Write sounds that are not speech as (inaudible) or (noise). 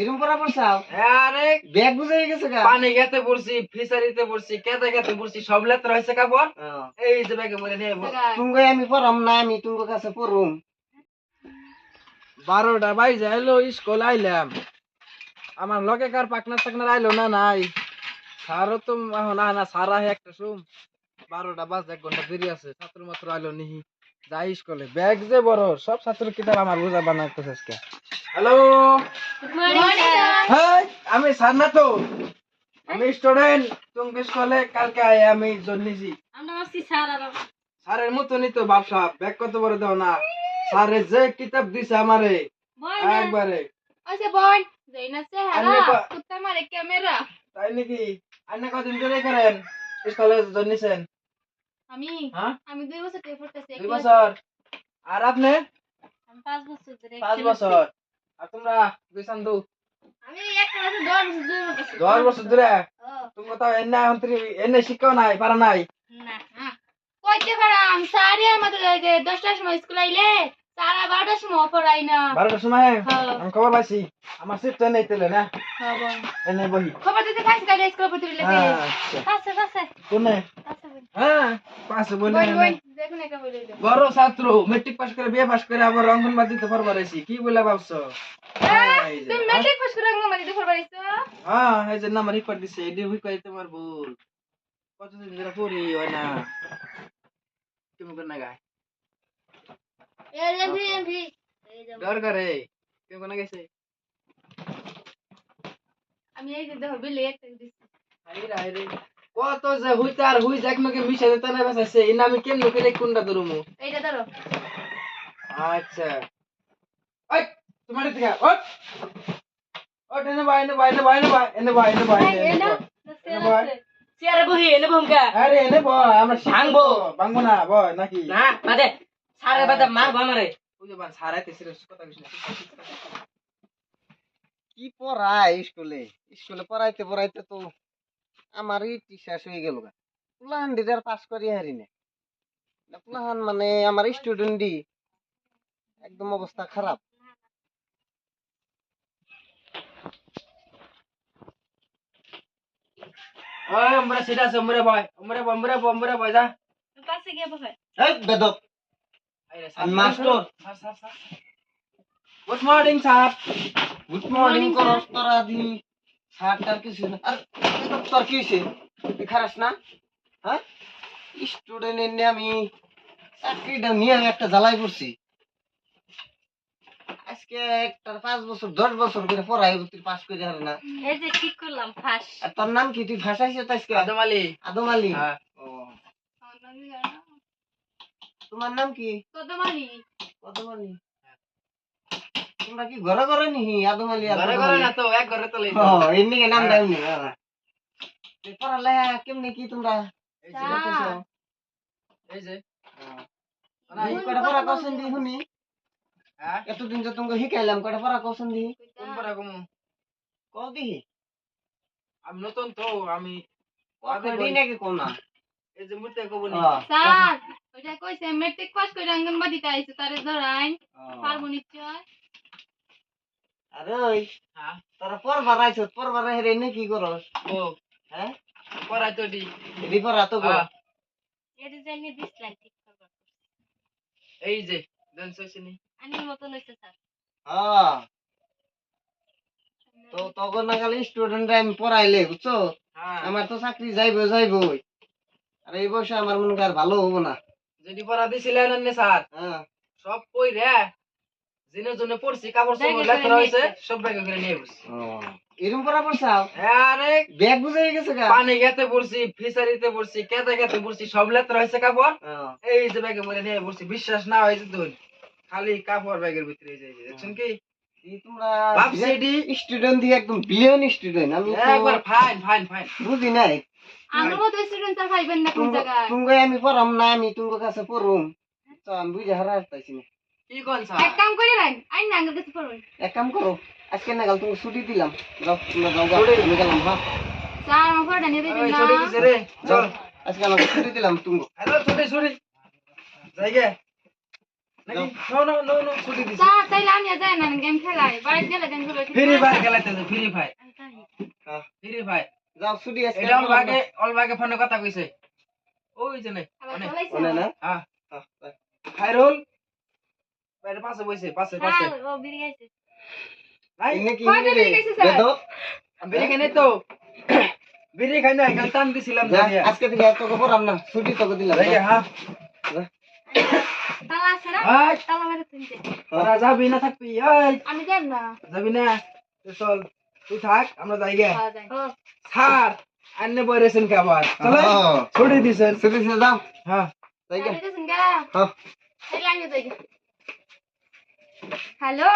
এরকম করা পড়ছাও আরে ব্যাগ বুঝে গেছে গা। পানি খেতে পড়ছি ফিশারিতে পড়ছি কেতে খেতে পড়ছি সব লেত্র হয়েছে কাপড় হ্যাঁ। এই যে ব্যাগে বলে নিয়ে তুমি আমি পড়াম না আমি তোমার কাছে পড়ুম। বারোটা বাইজে আইলো স্কুল আইলাম। আমার লগে কার পাকনার টাকনার আইলো না নাই? সারও তো আহে না সারা একটা সুম বারোটা বাজ এক ঘণ্টা দেরি আছে ছাত্র মাত্র আইলো নিহি। যাই স্কুলে ব্যাগ যে বড় সব ছাত্র কিতাব আমার বোঝা বানাইতেছে আজকে। হ্যালো হ্যাঁ আমি স্যার না তো আমি স্টুডেন্ট তুমি স্কুলে কালকে আমি জন্মেছি স্যারের মতনই তো ব্যবসা ব্যাগ কত বড় দাও না। স্যারে যে কিতাব দিছে আমারে একবারে। ক- তাই নাকি? আন্নে কদিন ধরে করেন? স্কুলে জন্মেছেন আমি? হ্যাঁ? আমি দুই বছর দুই বছর। আর আপনি? পাঁচ বছর পাঁচ। বছর। আর তোমরা দশ বছর ধরে ও, তুমি তো এনে এখন এনে শিক্ষাও নাই পারা নাই। কইতে পারাম যে দশটার সময় স্কুল আইলে সারা বারোটার সময় পড়াই না বারোটার সময়? হ্যাঁ। আমি খবর পাইছি। আমার তো এনে তেলে না? এনে বহি খবর দিতে কাছে কাছে স্কুল পড়তে লাগে আচ্ছা কাছে কাছে কোনে কাছে বই হ্যাঁ পাশে বলে বই বই দেখুন একটা বই লইলো বড় ছাত্র মেট্রিক পাস করে বিয়ে পাস করে আবার রঙ্গনবাদ দিতে পারবার আছি কি বলে ভাবছ এই যে, তুমি মেট্রিক পাস করে রঙ মারি দিতে পারছ হ্যাঁ এই যে নাম্বার রিপোর্ট দিছে এডি হুই কই তোমার ভুল কতদিন ধরে পড়ি হয় না তুমি কোন গায় এই এমভি এমভি এই যে ডর করে তুমি কোন গেছে আমি এই যে দেখো বিলে একটা দিছি। কত যে হুই তার হুই যাক নকে মিশে দিতে না বেসাইছে ইনা আমি কেন করে কোনটা ধরুমু? এইটা ধরো। আচ্ছা। ওই তোমার দিকে ওই ওই এনে ভাই এনে ভাই এনে ভাই এনে ভাই এনে ভাই এনে ভাই না এনে চেয়ারে বহি এনে ভূমিকা আরে এনে ভাই আমরা ভাঙবো। ভাঙবো না ভয় নাকি? না বাদে। সারে বাদে মারবো আমারে। ওই যে বান সারাইতে সিরিয়াস কথা কইছ না। কি পড়ায় স্কুলে? স্কুলে পড়াইতে পড়াইতে তো আমারই শেষ হয়ে গেল গা। পুলাহান দিদার পাস করি হারি না পুলাহান মানে আমার স্টুডেন্টই একদম অবস্থা খারাপ। আমরা সেটা আমরা ভয় আমরা ভয় আমরা ভয় আমরা ভয় যা। পাশে গিয়ে বসে। এই। Good morning sir good morning করস তোরা দি ছাড় টার কিছু না আর তোর কি হয়েছে তুই খারাস না হ্যাঁ স্টুডেন্ট এনে আমি চাকরিটা নিয়ে আমি একটা জ্বালাই পড়ছি আজকে একটা পাঁচ বছর দশ বছর করে পড়াই তুই পাস করে হারে না। এই যে ঠিক করলাম ফাঁস আর তোর নাম কি? তুই ভাষাইছিস তো আজকে? আদম আলী। আদম আলী। হ্যাঁ। ও। তোমার নাম কি? কদম আলী। তোমরা কি ঘরে ঘরে নিহি আদম আলী ঘরে ঘরে না তো এক ঘরে তো লই ও এমনি কে নাম দাও নি পড়ালেখা কেমনে কি তোমরা? এই যে করতেছো? এই কটা পড়া কৌশল দি শুনি? এতদিন যে তোমাকে শিখাইলাম কটা পড়া কৌশল দি? কোন পড়া কমু? কও দিহি। আমি নতুন তো আমি কদি নাকি কও না? এই যে মুতে কব নি। স্যার ওইটা কইছে মেট্রিক পাস করে অঙ্গনবাড়িতে আইছে তারে ধরাইন। ও। পারব নিশ্চয়? আরে ওই হ্যাঁ। তোরা হেরে নে কি করস? ও। হ্যাঁ? তো দি। এদি পড়া তো গো। হ্যাঁ, ঠিক করব এই যে দেন সইছিনি আনির মতন হইছে স্যার। হ্যাঁ। তো তখন না গেলে স্টুডেন্ট আমি পড়াইলে বুঝছ? হ্যাঁ। আমার তো চাকরি যাইবো যাইবই। আর এই বয়সে আমার মনে কর ভালো হব না। যদি পড়া দিছিলেন না স্যার হ্যাঁ। সব কই রে জিনে জনে পড়ছি কাপড় করে হয়েছে সব ব্যাগে করে নিয়ে বসছি এরকম পড়া পড়ছাও আরে ব্যাগ বুঝে গেছে গা। পানি খেতে পড়ছি ফিশারিতে পড়ছি কেতে খেতে পড়ছি সব লেত্র হয়েছে কাপড়। এই যে ব্যাগে বলে নিয়ে পড়ছি বিশ্বাস না হয়েছে তুই খালি কাপড় ব্যাগের ভিতরে এই যে এই যে, দেখছেন কি? এই তোমরা ভাবছি এডি স্টুডেন্ট দিয়ে একদম বিলিয়ন স্টুডেন্ট আমি একবার ফাইন ফাইন ফাইন বুঝি নাই। আমার মতো স্টুডেন্ট স্যার পাইবেন না কোন জায়গায়। তুমি আমি পড়াম না আমি তোমার কাছে পড়ুম। তো আমি বুঝে হারা পাইছি না। কি কোন স্যার এক কাম করে রাখ আইন না আঙ্গুল কাছে পড়বেন এক কাম করো আজকে না গেল তুমি ছুটি দিলাম। যাও তোমরা যাও আমি গেলাম হ্যাঁ। স্যার আমার পড়া নিয়ে দিবেন না ছুটি দিছে রে চল। আজকে আমাকে ছুটি দিলাম তুমি। হ্যালো ছুটি ছুটি। যাই গে নাকি? নো এটা হ্যাঁ হ্যাঁ, হ্যাঁ। পাশে। বইছে পাশে পাশে ও বিড়ি গাইছে নাই এনে কি স্যার? বিড়ি (coughs) খাই নাই তো বিড়ি খাই নাই খালি টান দিছিলাম আজকে থেকে তোকে পড়াম না ছুটি তোকে দিলাম হ্যাঁ। তালা আছে না? তালা মেরে তুলতে তোরা যাবি না থাকবি? এই। আমি যাব না। যাবি না? চল তুই থাক আমরা যাই গে যায় স্যার আন্নে বইরেছেন কে আবার? চলে হ্যাঁ। ছুটি দিছেন। ছুটি যাও। হ্যাঁ। যাই গে। হ্যাঁ। হ্যালো